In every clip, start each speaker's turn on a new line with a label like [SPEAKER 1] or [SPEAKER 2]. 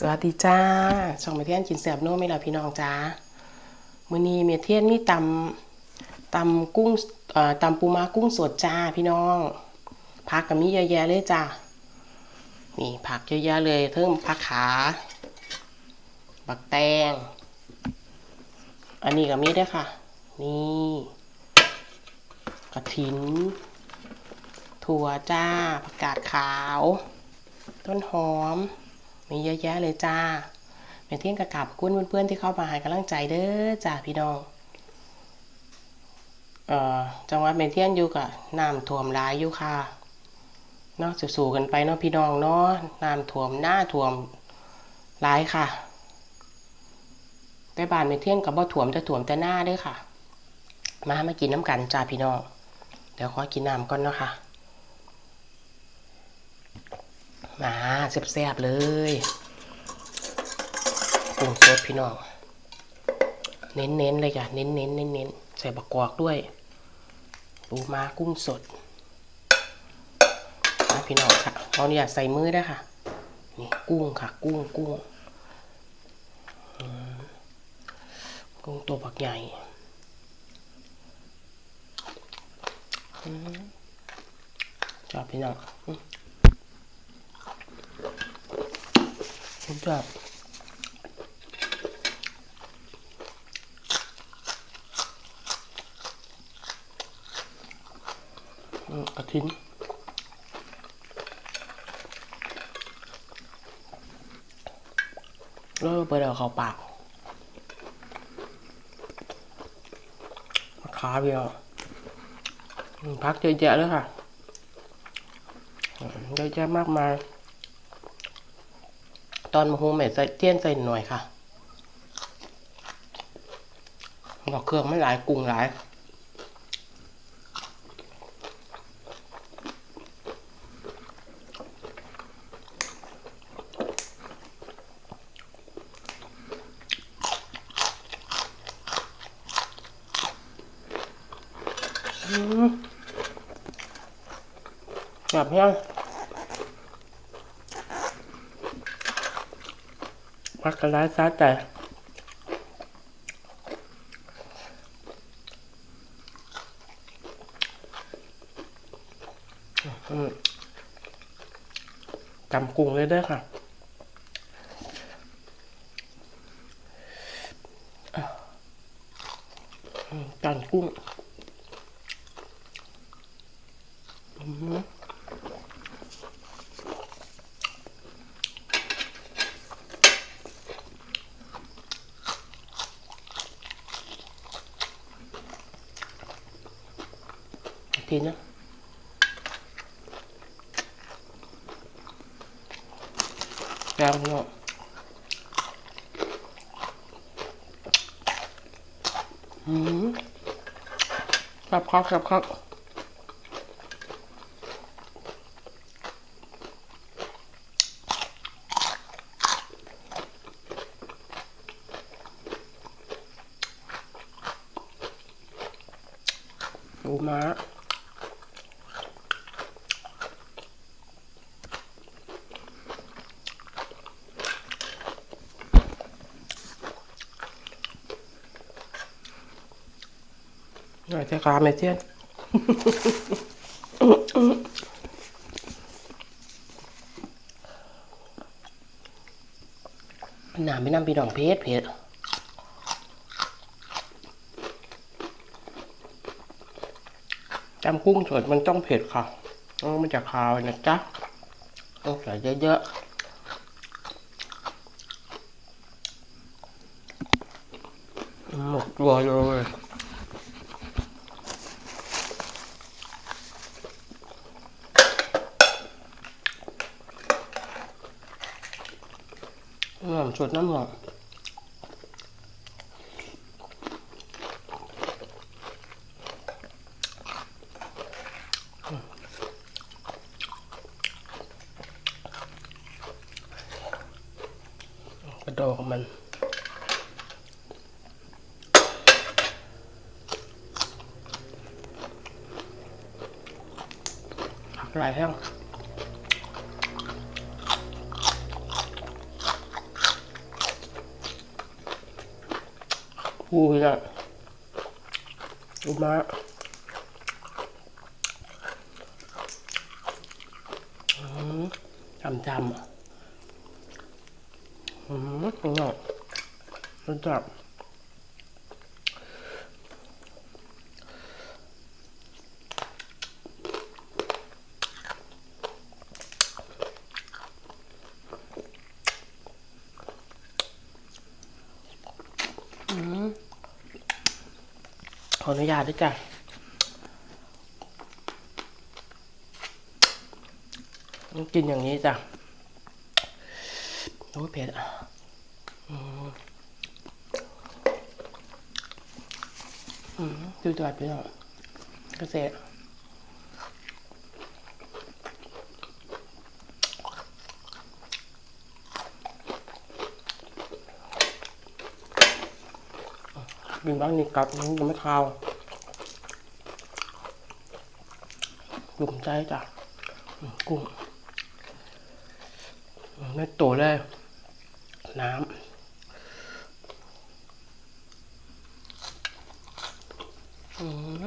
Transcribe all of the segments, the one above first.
[SPEAKER 1] สวัสดีจ้าช่องเมเทียนกินแสบโน้ไม่ล่ะพี่น้องจ้ามื้อนี้เมเทียนมีตำตำกุ้งตำปูม้ากุ้งสดจ้าพี่น้องผักก็มีเยอะแยะเลยจ้านี่ผักเยอะแยะเลยเพิ่มผักขาบักแตง อันนี้ก็มีด้วยค่ะ นี่กระถิน ถั่วจ้าผักกาดขาว ต้นหอม มีเยอะแยะเลยจ้าเป็นเที่ยงกระกับกุ้นเพื่อนๆที่เข้ามาให้กำลังใจเด้อจ้าพี่น้องเอ่อจังหวัดเมเที่ยนอยู่กับน้ำท่วมร้ายอยู่ค่ะเนาะสู่ๆกันไปเนาะพี่น้องเนาะน้ำท่วมหน้าท่วมร้ายค่ะแต่บ้านเมเที่ยนกับบ่ท่วมจะท่วมแต่หน้าด้วยค่ะ มามากินน้ำกันจ้าพี่น้องเดี๋ยวขอกินน้ำก่อนเนาะค่ะ มาแซ่บๆเลยกุ้งสดพี่น้อง เน้นๆเลยจ้ะ เน้นๆเน้นๆใส่บักกอกด้วย ปูม้ากุ้งสดนะพี่น้องค่ะเราเนี่ยใส่มือได้ค่ะ นี่กุ้งค่ะ กุ้งกุ้งกุ้งตัวบักใหญ่อืมชอบพี่น้อง อืมสุดยอดอืมกระทินเลิกไปเดี๋ยวเขาปากมาขาเดียวพักเยอะแยะเลยค่ะเยอะแยะมากมาย ตอนมาฮูเมดใส่เทียนใส่หน่อยค่ะบอกเครื่องไม่หลายกุ้งหลายอืมแบบเนี้ย พักกันร้าซะแต่อืมจำกุ้งเลยเด้อค่ะอืมจำกุ้งอืีนะแกงเนาะอืมครับครับครับครับปูม้ น่อยจะกาไม่เที่ยนหนาไม่นำพี่น้องเพชรเพชรจำกุ้งสดมันต้องเผ็ดค่ะต้องมันจะคาวนะจ๊ะต้องใส่เยอะๆหมดตัวเลย น้ำสดน้ำหอมกระโดดของมันผักหลายแห้ง ปูพี่น้องปูมาอืมจำจำอะอืมพี่น้องรู้จัก ขออนุญาตด้วยจ้ะต้องกินอย่างนี้จ้ะโอ้เผ็ดอะอืมอืมดูตัวไปหน่อยเกษตร กินบ้างนี่กลับยังไม่คาวกลุ่มใจจ้ะกุ้งไม่โตเลยน้ำอืม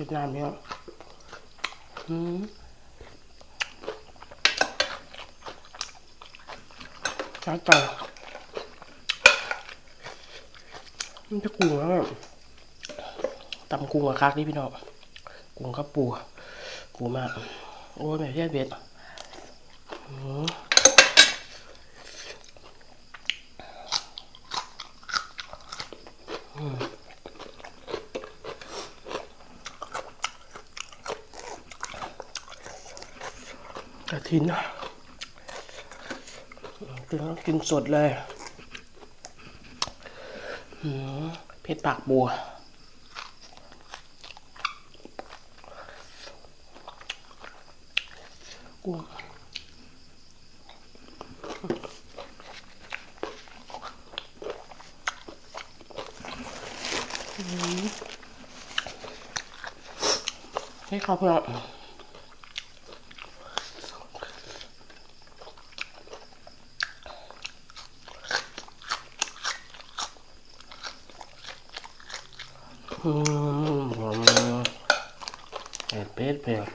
[SPEAKER 1] ชุดน้ำเนี่ยอืมจ้าจ้ามันจะกุ้งแล้วตำกุ้งอะคักนี่พี่น้องกุ้งกับปูปูมาก โอ้ยแม่เทียเบ็ดอืมกระ ถินกินกินสดเลยเผ็ดปากบัว กุ้งให้เขาเพื่อ นอืมผมเผ็ดเผ็ดเผ็ด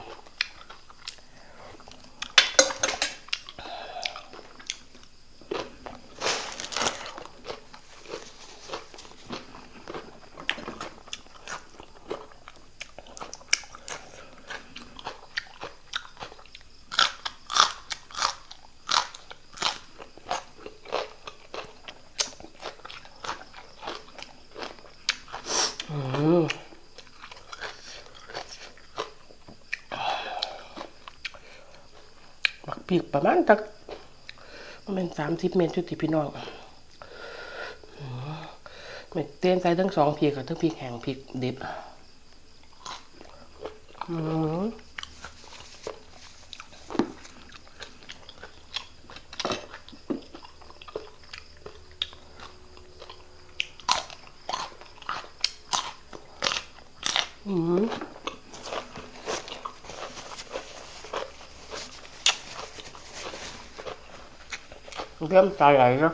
[SPEAKER 1] อืม บัก ปีกประมาณตักมันเป็นสามสิบเมตรจุดที่พี่น้องเม็ดเต้นใส่ทั้งสองพีกกับทั้งพริกแห้งพริกดิบอืมอืม เริ่มตาไหลแล้ว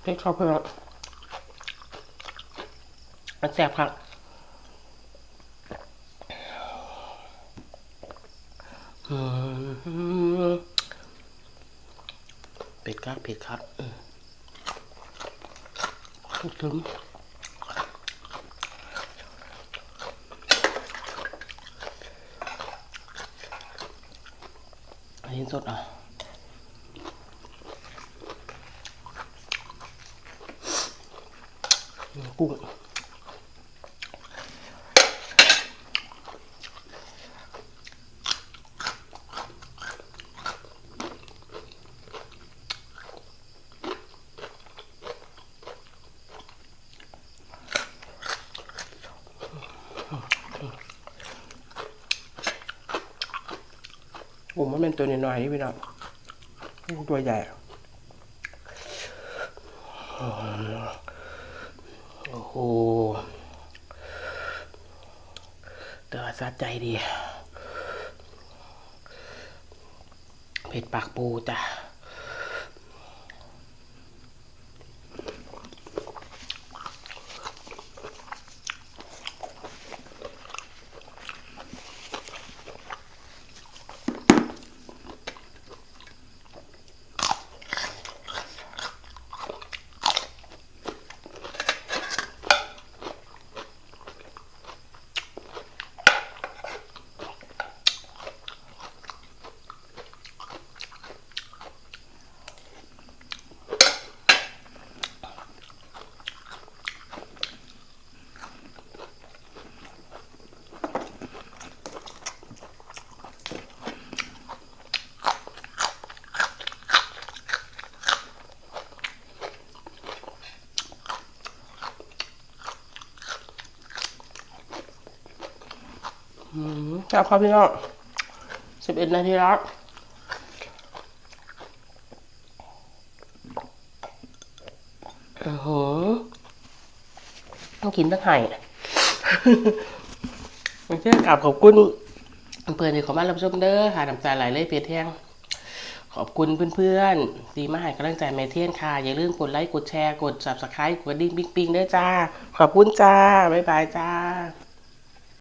[SPEAKER 1] เพชรเข้าเพื่อนมันแสบครับเป็ดครับเป็ดครับถึง อันนี้สดอะกุ้ง กุ้งมันเป็นตัวน้อยๆนี่พี่น้องตัวใหญ่โอ้โหตัวสะใจดีเผ็ดปากปูจ้ะ อื มครับครับพี่น้องสิบเอ็ดนาทีแล้วโอ้โหต้องกินตั้งไห่มันเชื่อกลับขอบคุณเพื่อนที่เขอมารับชมเด้อค่ะน้ำใจไหลเลยเพียรแท่งขอบคุณเพื่อนๆที่มาให้กำลังใจแม่เทียนค่ะ อย่าลืมกดไลค์ กดแชร์ กด subscribe กดดิ่งปิ๊งๆเด้อจ้า ขอบคุณจ้า บ๊ายบายจ้า